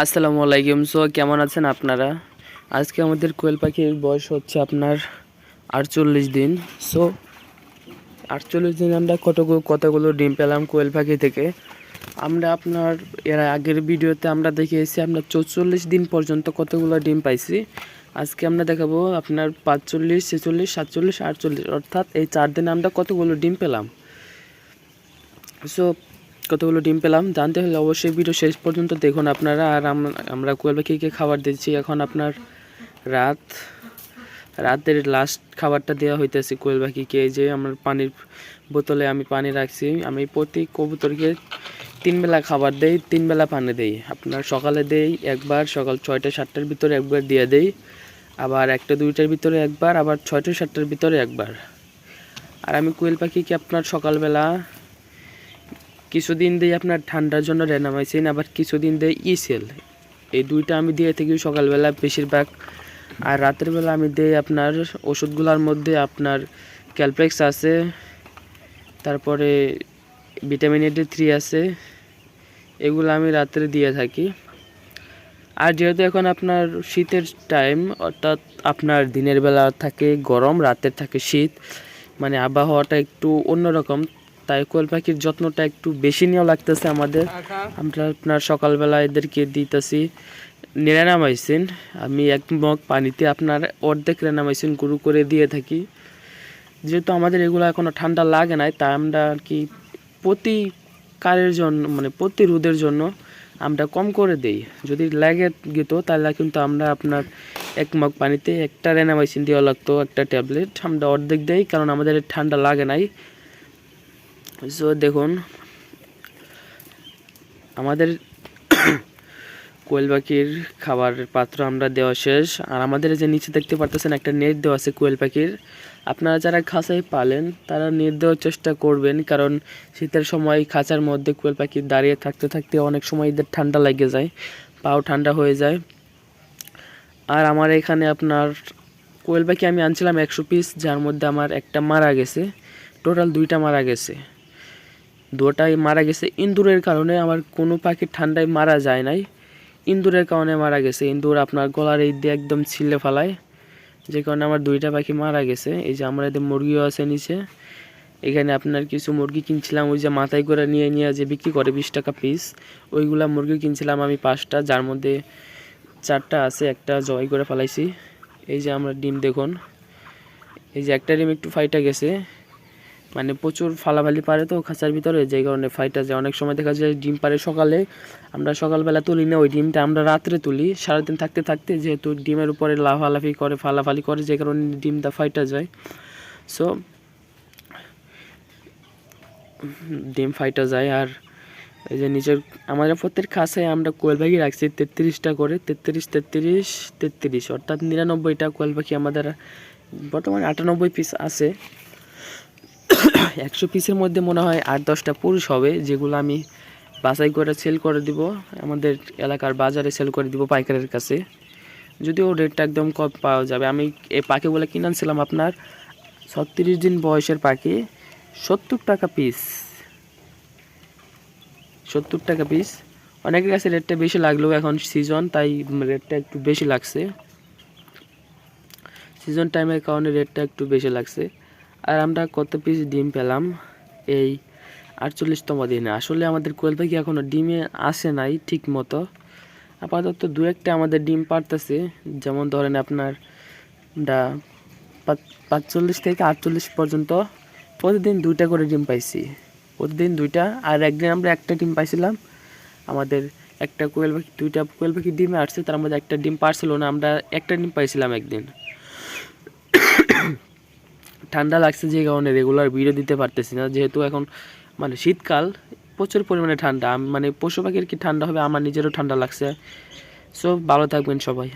আসসালামু আলাইকুম। সো কেমন আছেন আপনারা? আজকে আমাদের কোয়েল পাখির বয়স হচ্ছে আপনার আটচল্লিশ দিন। সো আটচল্লিশ দিন আমরা কতগুলো কতগুলো ডিম পেলাম কোয়েল পাখি থেকে? আমরা আপনার, এর আগের ভিডিওতে আমরা দেখিয়েছি, আমরা চৌচল্লিশ দিন পর্যন্ত কতগুলো ডিম পাইছি। আজকে আমরা দেখাবো আপনার পাঁচচল্লিশ, ছেচল্লিশ, সাতচল্লিশ, আটচল্লিশ। অর্থাৎ এই চার দিনে আমরা কতগুলো ডিম পেলাম। সো কতগুলো ডিম পেলাম, জানতে হলে অবশ্যই ভিডিও শেষ পর্যন্ত দেখুন আপনারা। আর আম- আমরা কোয়েল পাখিকে খাবার দিচ্ছি এখন আপনার রাত, রাতের লাস্ট খাবারটা দেওয়া হইতেছে কোয়েল পাখিকে এই যে আমার পানির বোতলে আমি পানি রাখছি, আমি প্রতি কবুতরকে তিন বেলা খাবার দেই, তিন বেলা পানি দেই। আপনার সকালে দেই একবার, সকাল ছয়টা সাতটার ভিতরে একবার দিয়ে দেই, আবার একটা দুইটার ভিতরে একবার, আবার ছয়টা সাতটার ভিতরে একবার। আর আমি কোয়েল পাখিকে আপনার সকালবেলা কিছুদিন দিই আপনার ঠান্ডার জন্য রেনামাইসিন আবার কিছুদিন দেয় ইসেল। এই দুইটা আমি দিয়ে থাকি সকালবেলা, বেশিরভাগ। আর রাতের বেলা আমি দিই আপনার ওষুধগুলোর মধ্যে আপনার ক্যালপ্লেক্স আছে, তারপরে ভিটামিন এডি থ্রি আছে, এগুলো আমি রাত্রে দিয়ে থাকি। আর যেহেতু এখন আপনার শীতের টাইম, অর্থাৎ আপনার দিনের বেলা থাকে গরম রাতের থাকে শীত মানে আবহাওয়াটা একটু অন্যরকম তাই কোয়েল পাখির যত্নটা একটু বেশি নেওয়া লাগতেছে আমাদের। আমরা আপনার সকালবেলা এদেরকে দিতেছি রেনামাইসিন। আমি এক মগ পানিতে আপনার অর্ধেক রেনামাইসিন গুঁড়ো করে দিয়ে থাকি। যেহেতু আমাদের এগুলো এখনও ঠান্ডা লাগে নাই তাই আমরা আর কি প্রতি কারের জন্য মানে প্রতি রোদের জন্য আমরা কম করে দেই। যদি লাগে যেত তাহলে কিন্তু আমরা আপনার এক মগ পানিতে একটা রেনামাইসিন দেওয়া লাগতো একটা ট্যাবলেট। আমরা অর্ধেক দেই কারণ আমাদের ঠান্ডা লাগে নাই। সো দেখুন, আমাদের কোয়েল পাখির খাবারের পাত্র আমরা দেওয়া শেষ। আর আমাদের যে নিচে দেখতে পারতেছেন একটা নেট দেওয়া আছে কোয়েল পাখির। আপনারা যারা খাঁচায় পালেন, তারা নেট দেওয়ার চেষ্টা করবেন, কারণ শীতের সময় খাঁচার মধ্যে কোয়েল পাখি দাঁড়িয়ে থাকতে থাকতে অনেক সময় এদের ঠান্ডা লেগে যায়, পাও ঠান্ডা হয়ে যায়। আর আমার এখানে আপনার কোয়েল পাখি আমি আনছিলাম একশো পিস, যার মধ্যে আমার একটা মারা গেছে। টোটাল দুইটা মারা গেছে। দুটাই মারা গেছে। ইন্দুরের কারণে আমার কোনো পাখি ঠান্ডায় মারা যায় নাই। ইন্দুরের কারণে মারা গেছে। ইন্দুর আপনার গলার এই দিয়ে একদম ছিলে ফেলায়। যে কারণে আমার দুইটা পাখি মারা গেছে। এই যে আমার এদের মুরগিও আছে নিচে। এখানে আপনার কিছু মুরগি কিনছিলাম, ওই যে মাথায় করে নিয়ে নিয়ে যে বিক্রি করে বিশ টাকা পিস ওইগুলা মুরগি কিনছিলাম আমি পাঁচটা, যার মধ্যে চারটা আছে, একটা জবাই করে ফেলাইছি। এই যে আমরা ডিম দেখুন। এই যে একটা ডিম একটু ফাইটা গেছে। মানে প্রচুর ফালাফালি পারে তো খাঁচার ভিতরে, যে কারণে ফাইটা যায় অনেক সময় দেখা যায় ডিম পারে সকালে। আমরা সকালবেলা তুলি না, ওই ডিমটা আমরা রাত্রে তুলি। সারাদিন থাকতে থাকতে যেহেতু ডিমের উপরে লাফালাফি করে, ফালাফালি করে, যে কারণে ডিমটা ফাইটা যায়। সো ডিম ফাইটা যায় আর এই যে নিজের, আমাদের প্রত্যেক খাঁচায় আমরা কোয়েল পাখি রাখছি তেত্রিশটা করে, তেত্রিশ তেত্রিশ তেত্রিশ, অর্থাৎ নিরানব্বইটা কোয়েল পাখি আমাদের বর্তমানে আটানব্বই পিস আছে। একশো পিসের মধ্যে মনে হয় আট, দশটা পুরুষ হবে, যেগুলো আমি বাছাই করে সেল করে দিব। আমাদের এলাকার বাজারে সেল করে দিব পাইকারের কাছে। যদিও রেটটা একদম কম পাওয়া যাবে। আমি এই পাখিগুলো কিনে আনছিলাম আপনার ছত্রিশ দিন বয়সের পাখি, সত্তর টাকা পিস সত্তর টাকা পিস অনেকের কাছে রেটটা বেশি লাগলেও এখন সিজন তাই রেটটা একটু বেশি লাগছে। সিজন টাইমের কারণে রেটটা একটু বেশি লাগছে। আর আমরা কত পিস ডিম পেলাম এই আটচল্লিশতম দিনে। আসলে আমাদের কোয়েল পাখি এখনও ডিমে আসে নাই ঠিক মতো আপাতত দু একটা আমাদের ডিম পারতেছে, যেমন ধরেন আপনার ডা পাঁচচল্লিশ থেকে আটচল্লিশ পর্যন্ত প্রতিদিন দুইটা করে ডিম পাইছি। প্রতিদিন দুইটা আর একদিন আমরা একটা ডিম পাইছিলাম। আমাদের একটা কোয়েল পাখি, দুইটা কোয়েল পাখি ডিমে আসছে, তার মধ্যে একটা ডিম পারছিল না, আমরা একটা ডিম পাইছিলাম একদিন। ঠান্ডা লাগছে যে কারণে রেগুলার ভিডিও দিতে পারতেছি না। যেহেতু এখন মানে শীতকাল, প্রচুর পরিমাণে ঠান্ডা। মানে পশু পাখির কি ঠান্ডা হবে? আমার নিজেরও ঠান্ডা লাগছে। সো ভালো থাকবেন সবাই।